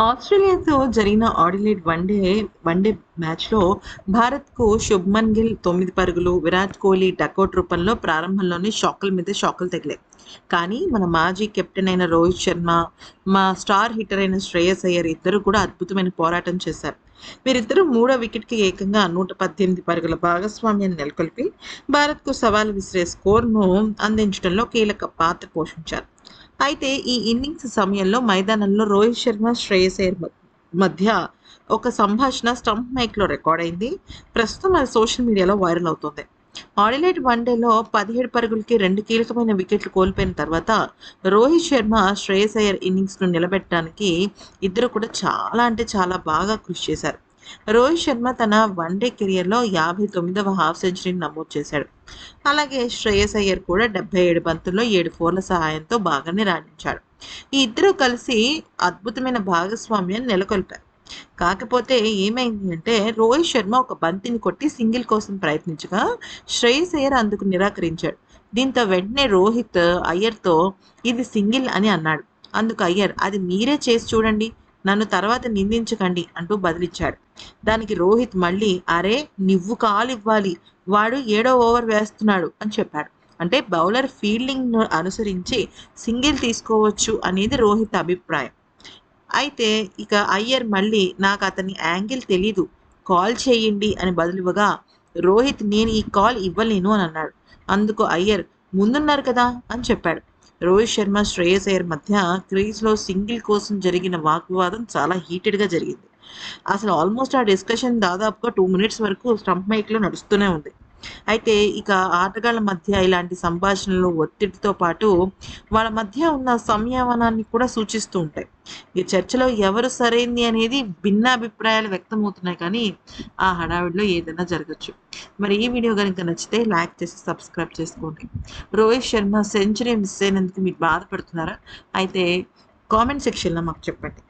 ఆస్ట్రేలియాతో జరిగిన ఆడిలేట్ one day one day మ్యాచ్లో భారత్కు శుభ్మన్ గిల్ తొమ్మిది పరుగులు విరాట్ కోహ్లీ డకౌట్ రూపంలో ప్రారంభంలోనే షాకుల మీద షాకులు తగిలాయి. కానీ మన మాజీ కెప్టెన్ అయిన రోహిత్ శర్మ మా స్టార్ హిట్టర్ అయిన శ్రేయస్ అయ్యర్ ఇద్దరు కూడా అద్భుతమైన పోరాటం చేశారు. వీరిద్దరూ మూడో వికెట్కి ఏకంగా నూట పద్దెనిమిది పరుగుల భాగస్వామ్యాన్ని నెలకొల్పి భారత్కు సవాల్ విసిరే స్కోర్ను అందించడంలో కీలక పాత్ర పోషించారు. అయితే ఈ ఇన్నింగ్స్ సమయంలో మైదానంలో రోహిత్ శర్మ శ్రేయస్ అయ్యర్ మ- మధ్య ఒక సంభాషణ స్టంప్ మైక్లో రికార్డ్ అయింది. ప్రస్తుతం అది సోషల్ మీడియాలో వైరల్ అవుతుంది. ఆడిలైట్ వన్డేలో పదిహేడు పరుగులకి రెండు కీలకమైన వికెట్లు కోల్పోయిన తర్వాత రోహిత్ శర్మ శ్రేయస్ అయ్యర్ ఇన్నింగ్స్ను నిలబెట్టడానికి ఇద్దరు కూడా చాలా అంటే చాలా బాగా కృషి చేశారు. రోహిత్ శర్మ తన వన్డే కెరియర్లో యాభై తొమ్మిదవ హాఫ్ సెంచరీని నమోదు చేశాడు. అలాగే శ్రేయస్ అయ్యర్ కూడా డెబ్బై ఏడు బంతుల్లో ఏడు ఫోర్ల సహాయంతో బాగానే రాణించాడు. ఈ ఇద్దరు కలిసి అద్భుతమైన భాగస్వామ్యాన్ని నెలకొల్పారు. కాకపోతే ఏమైంది అంటే రోహిత్ శర్మ ఒక బంతిని కొట్టి సింగిల్ కోసం ప్రయత్నించగా శ్రేయస్ అయ్యర్ అందుకు నిరాకరించాడు. దీంతో వెంటనే రోహిత్ అయ్యర్తో ఇది సింగిల్ అని అన్నాడు. అందుకు అయ్యర్ అది మీరే చేసి చూడండి. నన్ను తర్వాత నిందించకండి అంటూ బదిలిచ్చాడు. దానికి రోహిత్ మళ్ళీ అరే నువ్వు కాలు ఇవ్వాలి వాడు ఏడో ఓవర్ వేస్తున్నాడు అని చెప్పాడు. అంటే బౌలర్ ఫీల్డింగ్ను అనుసరించి సింగిల్ తీసుకోవచ్చు అనేది రోహిత్ అభిప్రాయం. అయితే ఇక అయ్యర్ మళ్ళీ నాకు అతని యాంగిల్ తెలీదు. కాల్ చేయండి అని బదులుగా రోహిత్ నేను ఈ కాల్ ఇవ్వలేను అని అన్నాడు. అందుకు అయ్యర్ ముందున్నారు కదా అని చెప్పాడు. రోహిత్ శర్మ శ్రేయస్ అయ్యర్ మధ్య క్రీజ్లో సింగిల్ కోసం జరిగిన వాగ్వాదం చాలా హీటెడ్గా జరిగింది. అసలు ఆల్మోస్ట్ ఆ డిస్కషన్ దాదాపుగా టూ మినిట్స్ వరకు స్టంప్ మైక్లో నడుస్తూనే ఉంది. అయితే ఇక ఆటగాళ్ళ మధ్య ఇలాంటి సంభాషణలు ఒత్తిడితో పాటు వాళ్ళ మధ్య ఉన్న సంయమనాన్ని కూడా సూచిస్తూ ఉంటాయి. ఈ చర్చలో ఎవరు సరైంది అనేది భిన్న అభిప్రాయాలు వ్యక్తమవుతున్నాయి కానీ ఆ హడావిడిలో ఏదైనా జరగచ్చు. మరి ఈ వీడియో కనుక నచ్చితే లైక్ చేసి సబ్స్క్రైబ్ చేసుకోండి. రోహిత్ శర్మ సెంచరీ మిస్ అయినందుకు మీరు బాధపడుతున్నారా? అయితే కామెంట్ సెక్షన్లో మాకు చెప్పండి.